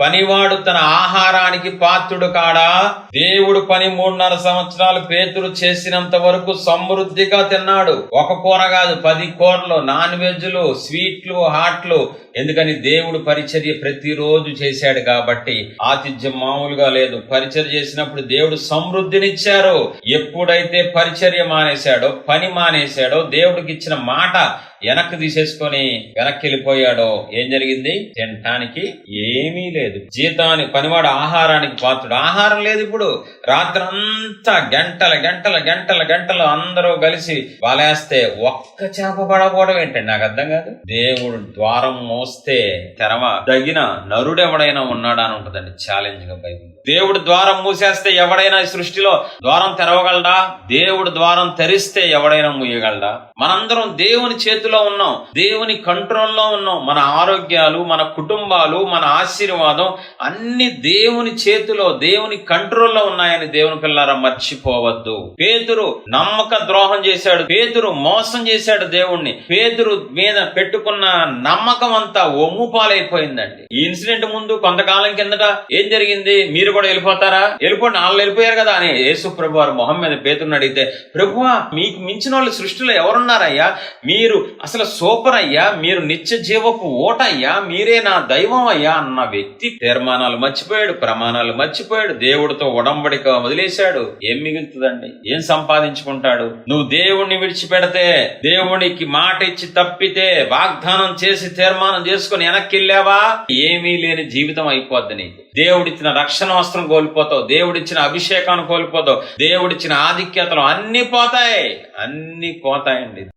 పనివాడు తన ఆహారానికి పాత్రుడు కాడా? దేవుడు పని మూడున్నర సంవత్సరాలు పేతురు చేసినంత వరకు సమృద్ధిగా తిన్నాడు. ఒక కూర కాదు పది కూరలు నాన్ వెజ్లు స్వీట్లు హాట్లు. ఎందుకని దేవుడు పరిచర్య ప్రతిరోజు చేశాడు కాబట్టి ఆతిథ్యం మామూలుగా లేదు. పరిచర్య చేసినప్పుడు దేవుడు సమృద్ధినిచ్చారు. ఎప్పుడైతే పరిచర్య మానేశాడో పని మానేశాడో దేవుడికి ఇచ్చిన మాట వెనక్కి తీసేసుకొని వెనక్కి వెళ్ళిపోయాడో ఏం జరిగింది? తినటానికి ఏమీ లేదు. జీతాన్ని పనివాడు ఆహారానికి పాత్రుడు. ఆహారం లేదు ఇప్పుడు. రాత్రి అంతా గంటల గంటల గంటల గంటలు అందరూ కలిసి వలేస్తే ఒక్క చేప పడకపోవడం ఏంటండి? నాకు అర్థం కాదు. దేవుడు ద్వారం మోస్తే తెరవ తగిన నరుడెవడైనా ఉన్నాడా అని ఉంటుందండి ఛాలెంజ్గా బైబిల్. దేవుడు ద్వారం మూసేస్తే ఎవడైనా ఈ సృష్టిలో ద్వారం తెరవగలడా? దేవుడు ద్వారం తెరిస్తే ఎవడైనా మూయగలడా? మనందరం దేవుని చేతులు ఉన్నాం. దేవుని కంట్రోల్లో ఉన్నాం. మన ఆరోగ్యాలు మన కుటుంబాలు మన ఆశీర్వాదం అన్ని దేవుని చేతిలో దేవుని కంట్రోల్లో ఉన్నాయని దేవుని పిల్లారా మర్చిపోవద్దు. పేతురు నమ్మక ద్రోహం చేశాడు. పేతురు మోసం చేశాడు దేవుణ్ణి. పేతురు మీద పెట్టుకున్న నమ్మకం అంతా ఒమ్ము పాలైపోయిందండి. ఈ ఇన్సిడెంట్ ముందు కొంతకాలం కిందట ఏం జరిగింది? మీరు కూడా వెళ్ళిపోతారా? వెళ్ళిపోండి. వాళ్ళు వెళ్ళిపోయారు కదా అని యేసు ప్రభు వారు మొహం మీద పేతురుని అడిగితే ప్రభువా మీకు మించిన వాళ్ళు సృష్టిలో ఎవరున్నారయ్యా? మీరు అసలు సూపర్ అయ్యా మీరు నిత్య జీవపు ఓటయ్యా మీరే నా దైవం అయ్యా అన్న వ్యక్తి తీర్మానాలు మర్చిపోయాడు ప్రమాణాలు మర్చిపోయాడు దేవుడితో ఉడంబడిక వదిలేశాడు. ఏం మిగులుతుందండి? ఏం సంపాదించుకుంటాడు? నువ్వు దేవుణ్ణి విడిచిపెడితే దేవునికి మాట ఇచ్చి తప్పితే వాగ్దానం చేసి తీర్మానం చేసుకుని వెనక్కి వెళ్ళావా ఏమీ లేని జీవితం అయిపోద్ది నీకు. దేవుడిచ్చిన రక్షణ వస్త్రం కోల్పోతావు దేవుడిచ్చిన అభిషేకాన్ని కోల్పోతావు దేవుడిచ్చిన ఆధిక్యతలు అన్ని పోతాయి అన్ని పోతాయండి.